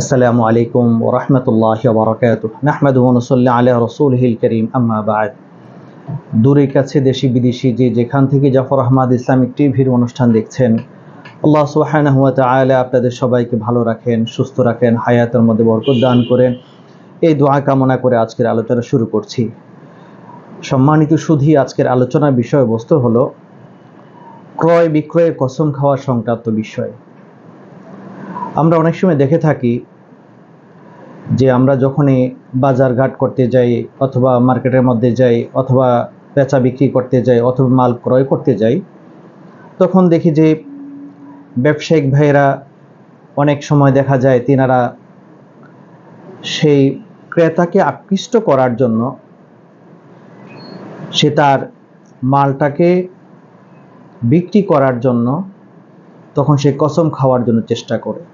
আসসালামু আলাইকুম ওরহমতুল্লাহ বরকাত নাহমেদ নসল্লা আল্লাহ রসুলহিল করিম, আম্মা বাদ। দূরে কাছে দেশি বিদেশি যে যেখান থেকে জাফর আহমদ ইসলামিক টিভির অনুষ্ঠান দেখছেন, আল্লাহ সুবাহানহ তালা আপনাদের সবাইকে ভালো রাখেন, সুস্থ রাখেন, হায়াতের মধ্যে বরকত দান করেন। এই দোয়া কামনা করে আজকের আলোচনা শুরু করছি। সম্মানিত সুধী, আজকের আলোচনার বিষয়বস্তু হলো ক্রয় বিক্রয়ের কসম খাওয়া সংক্রান্ত বিষয়। আমরা অনেক সময় দেখে থাকি যে আমরা যখনই বাজার ঘাট করতে যাই, অথবা মার্কেটের মধ্যে যাই, অথবা বেচা বিক্রি করতে যাই, অথবা মাল ক্রয় করতে যাই, তখন দেখি যে ব্যবসায়িক ভাইয়েরা অনেক সময় দেখা যায় তিনারা সেই ক্রেতাকে আকৃষ্ট করার জন্য সে তার মালটাকে বিক্রি করার জন্য তখন সে কসম খাওয়ার জন্য চেষ্টা করে।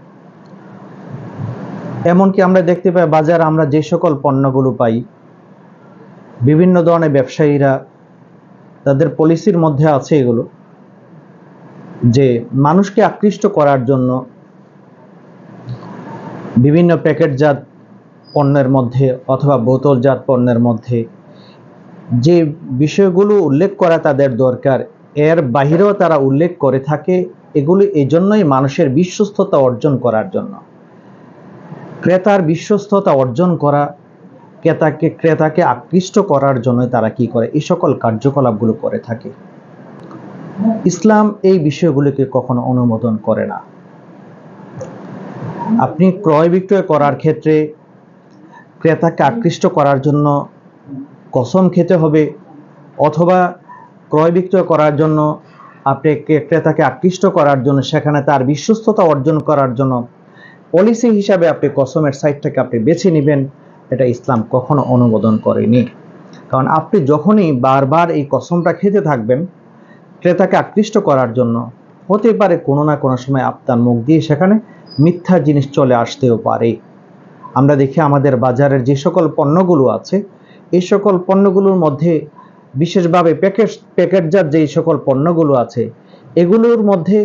এমনকি আমরা দেখতে পাই বাজার আমরা যে সকল পণ্যগুলো পাই, বিভিন্ন ধরনের ব্যবসায়ীরা তাদের পলিসির মধ্যে আছে এগুলো, যে মানুষকে আকৃষ্ট করার জন্য বিভিন্ন প্যাকেটজাত পণ্যের মধ্যে অথবা বোতলজাত পণ্যের মধ্যে যে বিষয়গুলো উল্লেখ করা তাদের দরকার, এর বাহিরেও তারা উল্লেখ করে থাকে এগুলি এই জন্যই মানুষের বিশ্বস্ততা অর্জন করার জন্য। ক্রেতার বিশ্বস্ততা অর্জন করা, ক্রেতাকে ক্রেতাকে আকৃষ্ট করার জন্য তারা কি করে? এই সকল কার্যকলাপগুলো করে থাকে। ইসলাম এই বিষয়গুলিকে কখনো অনুমোদন করে না। আপনি ক্রয় বিক্রয় করার ক্ষেত্রে ক্রেতাকে আকৃষ্ট করার জন্য কসম খেতে হবে, অথবা ক্রয় বিক্রয় করার জন্য আপনি ক্রেতাকে আকৃষ্ট করার জন্য, সেখানে তার বিশ্বস্ততা অর্জন করার জন্য পলিসি হিসাবে আপনি কসমের সাইটটাকে আপনি বেছে নেবেন, এটা ইসলাম কখনো অনুমোদন করেনি। কারণ আপনি যখনই বারবার এই কসমটা খেতে থাকবেন, ক্রেতাকে আকৃষ্ট করার জন্য হতে পারে কোনো না কোনো সময় আপনার মুখ দিয়ে সেখানে মিথ্যা জিনিস চলে আসতেও পারে। আমরা দেখি আমাদের বাজারের যে সকল পণ্যগুলো আছে, এই সকল পণ্যগুলোর মধ্যে বিশেষভাবে প্যাকেট প্যাকেটজাত যেই সকল পণ্যগুলো আছে, এগুলোর মধ্যে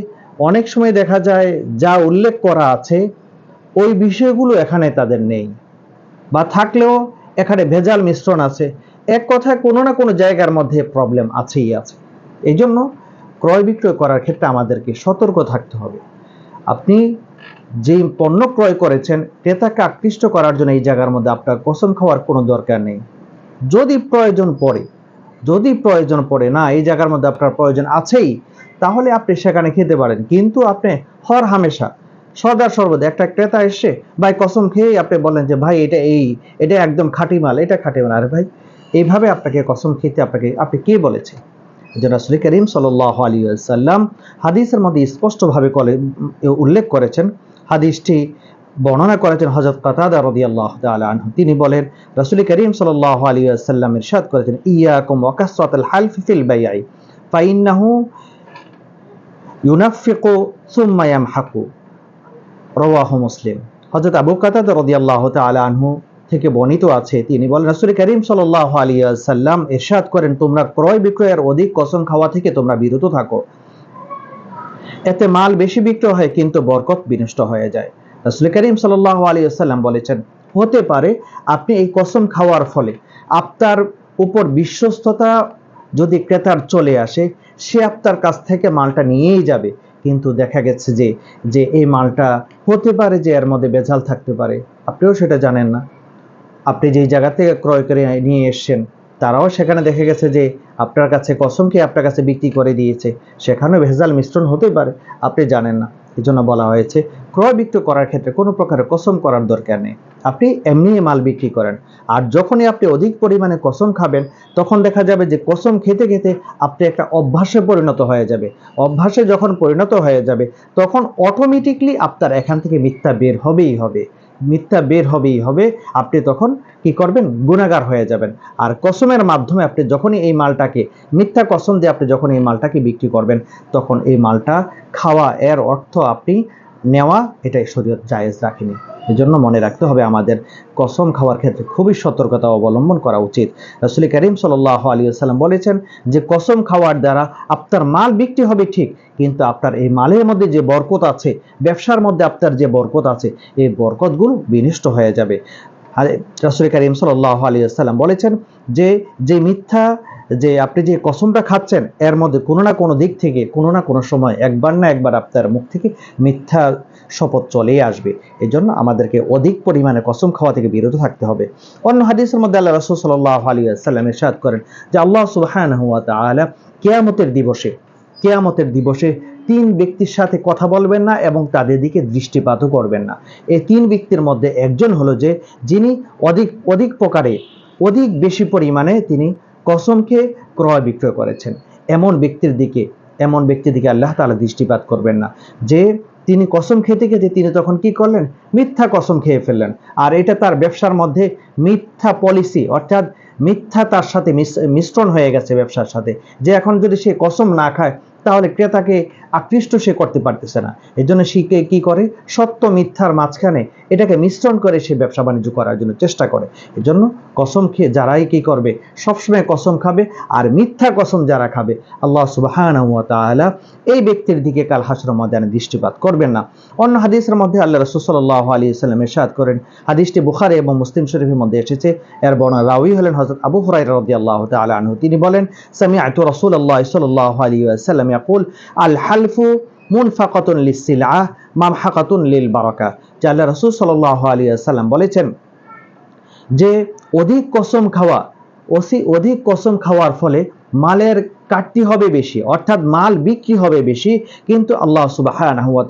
অনেক সময় দেখা যায় যা উল্লেখ করা আছে ওই বিষয়গুলো এখানে তাদের নেই। বা থাকলেও এখানে ভেজাল মিশ্রণ আছে। এক কথায় কোনো না কোনো জায়গার মধ্যে প্রবলেম আছেই আছে। এই জন্য ক্রয় বিক্রয় করার ক্ষেত্রে আমাদেরকে সতর্ক থাকতে হবে। আপনি যে পণ্য ক্রয় করেছেন, ক্রেতাকে আকৃষ্ট করার জন্য এই জায়গার মধ্যে আপনার কসম খাওয়ার কোনো দরকার নেই। যদি প্রয়োজন পড়ে, যদি প্রয়োজন পড়ে না, এই জায়গার মধ্যে আপনার প্রয়োজন আছেই, তাহলে আপনি সেখানে খেতে পারেন। কিন্তু আপনি হর হামেশা সদা সর্বদা। একটা ক্রেতা এসে, ভাই, কসম খেয়েই আপনি বলেন যে, ভাই, এটা এই, এটা একদম খাঁটি মাল, এটা খাঁটি মাল। আরে ভাই, এইভাবে আপনাকে কসম খেতে আপনাকে, আপনি কে বলেছে? যে রাসুল করিম সাল আলী সাল্লাম হাদিসের মধ্যে স্পষ্টভাবে উল্লেখ করেছেন। হাদিসটি বর্ণনা করেছেন হজরত কাতাদা রদি আল্লাহ আনহু। তিনি বলেন, রসুল করিম সাল আলী সাল্লাম ইরশাদ করেছেন ইয়া কুম ওয়াকাসরাত আল হালফ ফিল বাইআই ফাইন্নাহু ইউনাফিকু সুম্মা ইয়ামহাকু। রওয়াহ মুসলিম। হজরত আবু কাতাদ রদিয়াল্লাহ তালা আনহু থেকে বর্ণিত আছে, তিনি বলেন, রসুল করিম সাল্লাহ আলী সাল্লাম এরশাদ করেন, তোমরা ক্রয় বিক্রয়ের অধিক কসম খাওয়া থেকে তোমরা বিরত থাকো। এতে মাল বেশি বিক্রয় হয়, কিন্তু বরকত বিনষ্ট হয়ে যায়। রসুল করিম সাল্লাহ আলী সাল্লাম বলেছেন, হতে পারে আপনি এই কসম খাওয়ার ফলে আপনার উপর বিশ্বস্ততা যদি ক্রেতার চলে আসে, সে আপনার কাছ থেকে মালটা নিয়েই যাবে। কিন্তু দেখা গেছে যে যে এই মালটা হতে পারে যে এর মধ্যে বেজাল থাকতে পারে। আপনিও সেটা জানেন না। আপনি যেই জায়গা থেকে ক্রয় করে নিয়ে এসছেন, তারাও সেখানে দেখে গেছে যে আপনার কাছে কসমকে আপনার কাছে বিক্রি করে দিয়েছে। সেখানেও ভেজাল মিশ্রণ হতে পারে। আপনি জানেন না। এজন্য জন্য বলা হয়েছে ক্রয় বিক্রয় করার ক্ষেত্রে কোনো প্রকারের কসম করার দরকার নেই। আপনি এমনি মাল বিক্রি করেন। আর যখনই আপনি অধিক পরিমাণে কসম খাবেন, তখন দেখা যাবে যে কসম খেতে খেতে আপনি একটা অভ্যাসে পরিণত হয়ে যাবে। অভ্যাসে যখন পরিণত হয়ে যাবে, তখন অটোমেটিকলি আপনার এখান থেকে মিথ্যা বের হবেই হবে। মিথ্যা বের হবেই হবে। আপনি তখন কি করবেন? গুণাগার হয়ে যাবেন। আর কসমের মাধ্যমে আপনি যখনই এই মালটাকে, মিথ্যা কসম দিয়ে আপনি যখন এই মালটাকে বিক্রি করবেন, তখন এই মালটা খাওয়া এর অর্থ আপনি নেওয়া, এটাই শরীয়ত জায়েজ রাখেনি। এজন্য মনে রাখতে হবে আমাদের কসম খাওয়ার ক্ষেত্রে খুবই সতর্কতা অবলম্বন করা উচিত। রসুল করিম সাল্লাহ আলী সাল্লাম বলেছেন যে, কসম খাওয়ার দ্বারা আপনার মাল বিক্রি হবে ঠিক, কিন্তু আপনার এই মালের মধ্যে যে বরকত আছে, ব্যবসার মধ্যে আপনার যে বরকত আছে, এই বরকতগুলো বিনষ্ট হয়ে যাবে। রসুল করিম সাল্লাহ আলী সাল্লাম বলেছেন যে যে মিথ্যা, যে আপনি যে কসমটা খাচ্ছেন, এর মধ্যে কোনো না কোনো দিক থেকে, কোনো না কোনো সময়, একবার না একবার আপনার মুখ থেকে মিথ্যা শপথ চলেই আসবে। এই জন্য আমাদেরকে অধিক পরিমাণে কসম খাওয়া থেকে বিরত থাকতে হবে। অন্য হাদিসের মধ্যে আল্লাহ রসুল সাল্লাহ আলী সাল্লাম ইরশাদ করেন যে, আল্লাহ তাআলা কেয়ামতের দিবসে কেয়ামতের দিবসে তিন ব্যক্তির সাথে কথা বলবেন না এবং তাদের দিকে দৃষ্টিপাতও করবেন না। এই তিন ব্যক্তির মধ্যে একজন হলো যে, যিনি অধিক অধিক প্রকারে, অধিক বেশি পরিমাণে তিনি কসমকে ক্রয় বিক্রয় করেছেন। এমন ব্যক্তির দিকে, এমন ব্যক্তির দিকে আল্লাহ তাআলা দৃষ্টিপাত করবেন না। যে, তিনি কসম খেতে খেতে তিনি তখন কি করলেন? মিথ্যা কসম খেয়ে ফেললেন। আর এটা তার ব্যবসার মধ্যে মিথ্যা পলিসি অর্থাৎ মিথ্যা তার সাথে মিশ্রণ হয়ে গেছে ব্যবসার সাথে। যে এখন যদি সে কসম না খায় তাহলে ক্রেতাকে আকৃষ্ট সে করতে পারতেছে না। এই জন্য সে কে- করে? সত্য মিথ্যার মাঝখানে এটাকে মিশ্রণ করে সে ব্যবসা বাণিজ্য করার জন্য চেষ্টা করে। এই জন্য কসম খেয়ে যারাই কি করবে? সবসময় কসম খাবে আর মিথ্যা কসম যারা খাবে, আল্লাহ সুবাহান এই ব্যক্তির দিকে কাল হাসর ময়দানে দৃষ্টিপাত করবেন না। অন্য হাদিসের মধ্যে আল্লাহ রসুল সাল্লাহ আলী সাল্লাম এরশাদ করেন, হাদিসটি বুখারি এবং মুসলিম শরীফের মধ্যে এসেছে। এর বর্ণনা রাউই হলেন হজরত আবু হুরাই রদি আল্লাহ তাআলা আনহু। তিনি বলেন সামি আতু রসুল আল্লাহ সাল্লাহ আলী সাল্লাম ইয়াকুল, আল হালফু মুনফাকাতুন লিসিলআহ মামহাকাতুন লিল বারাকা। যে আল্লাহ রসুল সাল্লাহ আলী সাল্লাম বলেছেন যে অধিক কসম খাওয়া ওসি অধিক কসম খাওয়ার ফলে মালের কাটতি হবে বেশি, অর্থাৎ মাল বিক্রি হবে বেশি, কিন্তু আল্লাহ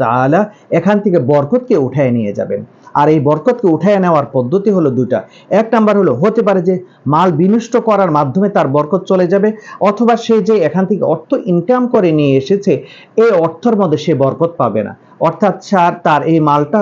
তাআলা এখান থেকে বরকতকে উঠায় নিয়ে যাবেন। আর এই বরকতকে উঠায় নেওয়ার পদ্ধতি হলো দুটা এক নাম্বার হলো, হতে পারে যে মাল বিনষ্ট করার মাধ্যমে তার বরকত চলে যাবে, অথবা সে যে এখান থেকে অর্থ ইনকাম করে নিয়ে এসেছে, এই অর্থের মধ্যে সে বরকত পাবে না। অর্থাৎ সার, তার এই মালটা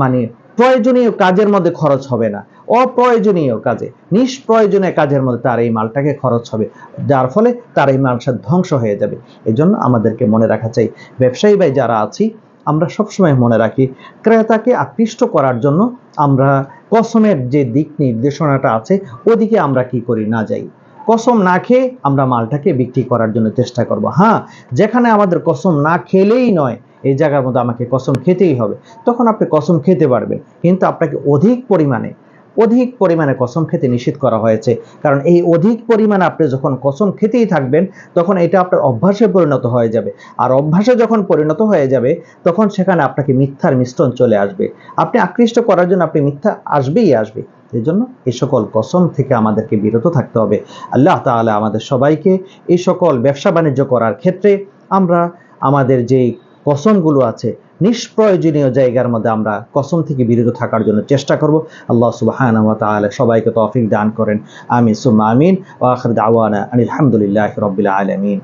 মানে প্রয়োজনীয় কাজের মধ্যে খরচ হবে না। অপ্রয়োজনীয় কাজে, নিষ্প্রয়োজনীয় কাজের মধ্যে তার এই মালটাকে খরচ হবে। যার ফলে তার এই মালটা ধ্বংস হয়ে যাবে। এজন্য আমাদেরকে মনে রাখা চাই, ব্যবসায়ী ভাই যারা আছি আমরা সবসময় মনে রাখি, ক্রেতাকে আকৃষ্ট করার জন্য আমরা কসমের যে দিক নির্দেশনাটা আছে, ওদিকে আমরা কি করি না যাই। কসম না খেয়ে আমরা মালটাকে বিক্রি করার জন্য চেষ্টা করব। হ্যাঁ যেখানে আমাদের কসম না খেলেই নয়, এই জায়গার মধ্যে আমাকে কসম খেতেই হবে। তখন আপনি কসম খেতে পারবেন, কিন্তু আপনাকে অধিক পরিমাণে অধিক পরিমাণে কসম খেতে নিষেধ করা হয়েছে। কারণ এই অধিক পরিমাণে আপনি যখন কসম খেতেই থাকবেন, তখন এটা আপনার অভ্যাসে পরিণত হয়ে যাবে। আর অভ্যাসে যখন পরিণত হয়ে যাবে, তখন সেখানে আপনাকে মিথ্যার মিশ্রণ চলে আসবে। আপনি আকৃষ্ট করার জন্য আপনি মিথ্যা আসবেই আসবে। এই জন্য এই সকল কসম থেকে আমাদেরকে বিরত থাকতে হবে। আল্লাহ তাআলা আমাদের সবাইকে এই সকল ব্যবসা বাণিজ্য করার ক্ষেত্রে আমরা আমাদের যেই কসমগুলো আছে নিষ্প্রয়োজনীয় জায়গার মধ্যে আমরা কসম থেকে বিরত থাকার জন্য চেষ্টা করব। আল্লাহ সুবাহান সবাইকে তফিক দান করেন। আমিন, সুম্মা আমিন। ওয়াখর দাওয়ানা আলহামদুলিল্লাহ হামদুলিল্লাহি রাব্বিল আলামিন।